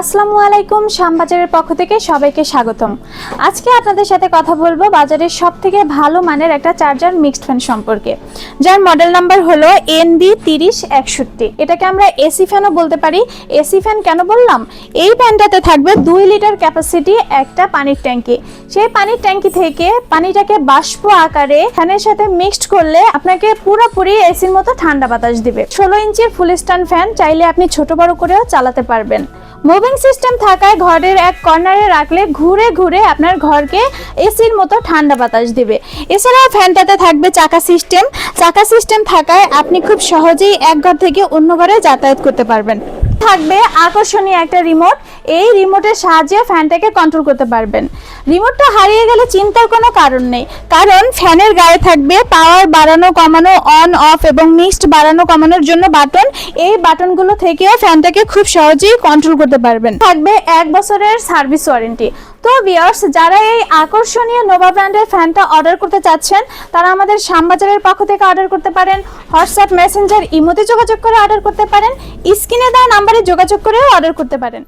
আসসালামু আলাইকুম, শ্যামবাজারের পক্ষ থেকে সবাইকে স্বাগতম। আজকে আপনাদের সাথে কথা বলব বাজারের সব থেকে ভালো মানের একটা চার্জার মিক্সড ফ্যান সম্পর্কে। যার মডেল নাম্বার হলো এন বি তিরিশ একষট্টি। এটাকে আমরা এসি ফ্যানও বলতে পারি। এসি ফ্যান কেন বললাম? এই ফ্যানটাতে থাকবে দুই লিটার ক্যাপাসিটি একটা পানির ট্যাঙ্কি। সেই পানির ট্যাঙ্কি থেকে পানিটাকে বাষ্প আকারে ফ্যানের সাথে মিক্সড করলে আপনাকে পুরোপুরি এসির মতো ঠান্ডা বাতাস দিবে। ষোলো ইঞ্চির ফুল স্ট্যান্ড ফ্যান চাইলে আপনি ছোট বড় করেও চালাতে পারবেন। মুভিং সিস্টেম থাকায় ঘরের এক কর্নারে রাখলে ঘুরে ঘুরে আপনার ঘরকে এসির মতো ঠান্ডা বাতাস দেবে। এছাড়াও ফ্যানটাতে থাকবে চাকা সিস্টেম চাকা সিস্টেম থাকায় আপনি খুব সহজেই এক ঘর থেকে অন্য ঘরে যাতায়াত করতে পারবেন। থাকবে আকর্ষণীয় একটা রিমোট এই রিমোটের সাহায্যে ফ্যানটাকে কন্ট্রোল করতে পারবেন। রিমোটটা হারিয়ে গেলে চিন্তার কোনো কারণ নেই। কারণ ফ্যানের গায়ে থাকবে পাওয়ার বাড়ানো, কমানো অন অফ এবং মিক্সড বাড়ানো, কমানোর জন্য বাটন এই বাটনগুলো থেকেও ফ্যানটাকে খুব সহজেই কন্ট্রোল করতে পারবেন। থাকবে এক বছরের সার্ভিস ওয়ারেন্টি তো ভিউয়ার্স যারা এই আকর্ষণীয় নোভা ব্র্যান্ডের ফ্যানটা অর্ডার করতে চাচ্ছেন, তারা আমাদের শ্যামবাজারের পক্ষ থেকে অর্ডার করতে পারেন। হোয়াটসঅ্যাপ মেসেঞ্জার ইমোতে যোগাযোগ করে অর্ডার করতে পারেন। স্ক্রিনে দেওয়া নাম্বারে যোগাযোগ করেও অর্ডার করতে পারেন।